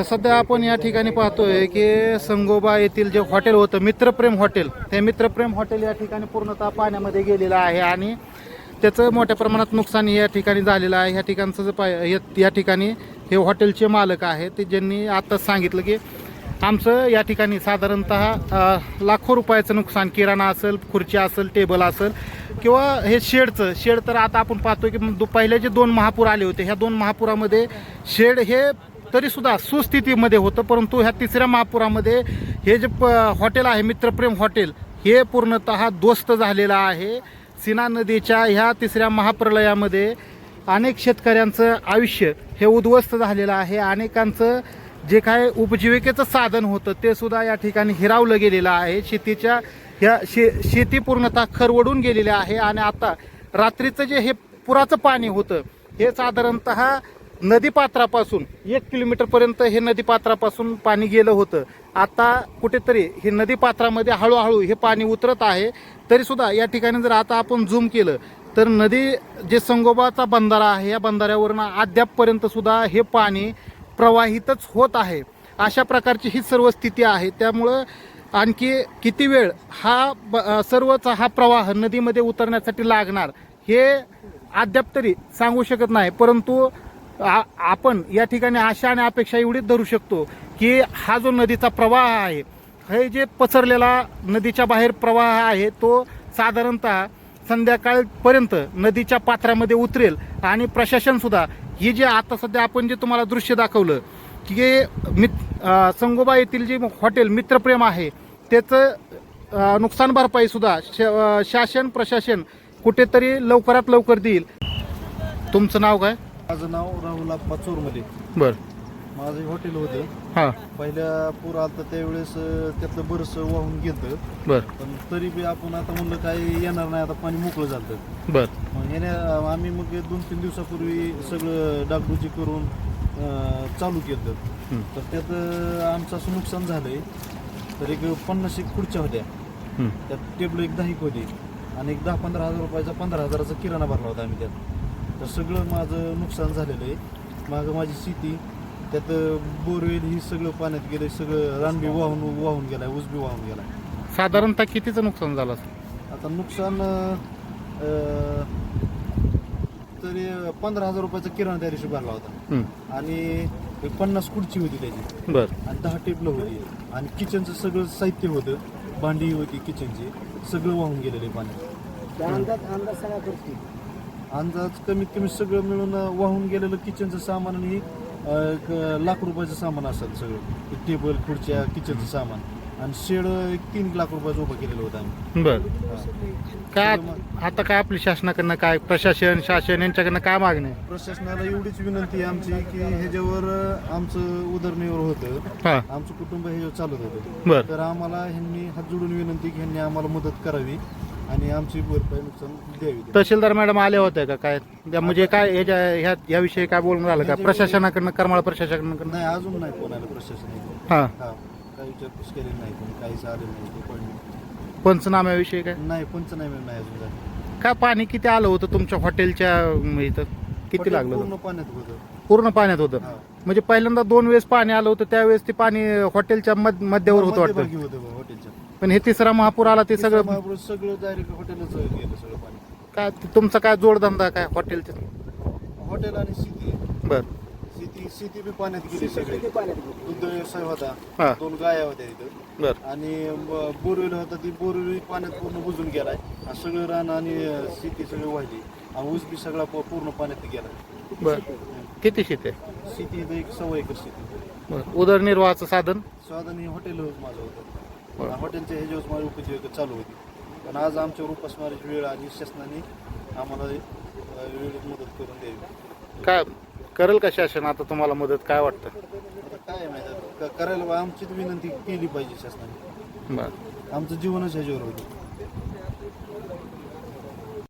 तर सध्या आपण या ठिकाणी पाहतोय की संगोबा येथील जे हॉटेल होतं मित्रप्रेम हॉटेल ते मित्रप्रेम हॉटेल या ठिकाणी पूर्णतः पाण्यामध्ये गेलेलं आहे आणि त्याचं मोठ्या प्रमाणात नुकसान या ठिकाणी झालेलं आहे. ह्या ठिकाणचं जे पाय या- या ठिकाणी हे हॉटेलचे मालक आहेत ते ज्यांनी आताच सांगितलं की आमचं या ठिकाणी साधारणतः लाखो रुपयाचं नुकसान किराणा असेल खुर्ची असेल टेबल असेल किंवा हे शेडचं शेड तर आता आपण पाहतो की दु- पहिले जे दोन महापूर आले होते ह्या दोन महापुरामध्ये शेड हे तरीसुद्धा सुस्थितीमध्ये होतं परंतु ह्या तिसऱ्या महापुरामध्ये हे जे प हॉटेल आहे मित्रप्रेम हॉटेल हे पूर्णतः ध्वस्त झालेलं आहे. सीना नदीच्या ह्या तिसऱ्या महाप्रलयामध्ये अनेक शेतकऱ्यांचं आयुष्य हे उद्ध्वस्त झालेलं आहे. अनेकांचं जे काय उपजीविकेचं साधन होतं ते सुद्धा या ठिकाणी हिरावलं गेलेलं आहे. शेतीच्या ह्या शे शेती पूर्णतः खरवडून गेलेली आहे. आणि आता रात्रीचं जे हे पुराचं पाणी होतं हे साधारणतः नदीपात्रापासून एक किलोमीटरपर्यंत हे नदीपात्रापासून पाणी गेलं होतं. आता कुठेतरी हे नदीपात्रामध्ये हळूहळू हे पाणी उतरत आहे. तरीसुद्धा या ठिकाणी जर आता आपण झूम केलं तर नदी जे संगोबाचा बंधारा आहे या बंधाऱ्यावरून अद्यापपर्यंत सुद्धा हे पाणी प्रवाहितच होत आहे. अशा प्रकारची ही सर्व स्थिती आहे. त्यामुळं आणखी किती वेळ हा ब सर्वचा सर्वच हा प्रवाह नदीमध्ये उतरण्यासाठी लागणार हे अद्याप तरी सांगू शकत नाही. परंतु आपण या ठिकाणी आशा आणि अपेक्षा एवढीच धरू शकतो की हा जो नदीचा प्रवाह आहे हे जे पसरलेला नदीच्या बाहेर प्रवाह आहे तो साधारणतः संध्याकाळपर्यंत नदीच्या पात्रामध्ये उतरेल. आणि प्रशासनसुद्धा ही जे आता सध्या आपण जे तुम्हाला दृश्य दाखवलं की मित संगोबा येथील जे हॉटेल मित्रप्रेम आहे त्याचं नुकसान भरपाईसुद्धा श शासन प्रशासन कुठेतरी लवकरात लवकर देईल. तुमचं नाव काय? माझं नाव राहुल आप्पा चोरमध्ये बर. माझं हॉटेल होतं. हां. पहिल्या पूर आलता त्यावेळेस अं, त्यातलं बरंचसं वाहून गेलं बर. पण तरी बी आपण आता म्हणलं काही येणार नाही आता पाणी मोकळं झालं बर. मग अं, आम्ही मग दोन तीन दिवसापूर्वी सगळं डागडुजी करून अं, चालू केलं हं. तर त्यात अं, आमचं असं नुकसान झालंय. तर एक पन्नास एक खुर्च्या होत्या. हं. त्यात टेबल एक दहा एक होती. आणि एक दहा पंधरा हजार रुपयाचा पंधरा हजाराचा किराणा भरला होता आम्ही त्यात. तर सगळं माझं नुकसान झालेलं आहे. मागं माझी शेती त्यात बोरवेल ही सगळं पाण्यात गेलं सगळं रानबी वाहून वाहून गेलाय ऊसबी वाहून गेलाय. साधारणतः कितीचं नुकसान झालं असेल आता नुकसान अं, तरी पंधरा हजार रुपयाचा किराणा त्या दिवशी भरला होता. आणि एक पन्नास खुर्ची होती त्याची. बर. आणि दहा टेबलं होती. आणि किचनचं सगळं साहित्य होतं. भांडी होती किचनची सगळं वाहून गेलेलं आहे पाण्यात. अंदाज कमीत कमी सगळं मिळून वाहून गेलेलं किचनचं सामान आणि एक लाख रुपयाचं सामान असेल सगळं. एक टेबल खुर्च्या किचनचं सामान. आणि शेड एक तीन लाख रुपयाचं उभं केलेलं होतं आम्ही. बर. काय आता काय आपली शासनाकडनं काय? प्रशासन शासन यांच्याकडनं काय मागणी आहे? प्रशासनाला एवढीच विनंती आहे आमची की ह्याच्यावर आमचं उदरनिर्वाह होतं. हा. आमचं कुटुंब हे चालत होतं. बर. तर आम्हाला ह्यांनी हात जोडून विनंती की ह्यांनी आम्हाला मदत करावी. आणि आमची भरपाई नुकसान द्यावी तहसीलदार मॅडम आले होते का? काय? त्या म्हणजे काय याच्या ह्या याविषयी काय बोलणं झालं का? प्रशासनाकडनं करमाळ प्रशासनाकडनं? नाही अजून नाही कोणाला प्रशासन हा. हा काही विचारपूस केलेली नाही कोणी काहीच आलेलं नाही ते पण पंचनाम्याविषयी काय? नाही पंचनामे नाही अजून झाले. काय पाणी किती आलं होतं तुमच्या हॉटेलच्या इथं? किती लागलं पूर्ण? पाण्यात होतं. पूर्ण पाण्यात होतं? हा. म्हणजे पहिल्यांदा दोन वेळेस पाणी आलं होतं त्यावेळेस ते पाणी हॉटेलच्या मध- मध्यवर होतं वाटतं. मध्यभागी होतं बा हॉटेलच्या. पण हे तिसरा महापूर आला ते सगळं सगळं सगळं डायरेक्ट हॉटेलच गेलं सगळं पाणी. काय तुमचा काय जोडधंदा काय हॉटेलचा? हॉटेल आणि शेती बर. शेती शेती बी पाण्यात गेली सगळी. दुग्ध व्यवसाय होता. दोन गाया होत्या तिथं बर. आणि बोरवेल होता ती बोरवेल पाण्यात पूर्ण बुजून गेलाय. आणि सगळं रान आणि अं, शेती सगळी वाहिली. आणि ऊस बी सगळा प- पूर्ण पाण्यात गेला. बर. किती शेती आहे? शेती इथं एक सव्वा एकर शेती बर. उदरनिर्वाहाचं साधन? साधन हे हॉटेल माझं होतं. बरं. हॉटेलच्या ह्याच्यावर माझी उपजीविका चालू होती. पण आज आमच्यावर उपासमारीची वेळ आली शासनाने आम्हाला अं, वेळेत मदत करून द्यावी. काय करेल का शासन? आता तुम्हाला मदत काय वाटतं? आता काय माहिती करायला बा आमचीच विनंती केली पाहिजे शासनाने. बर. आमचं जीवनच ह्याच्यावर होतं.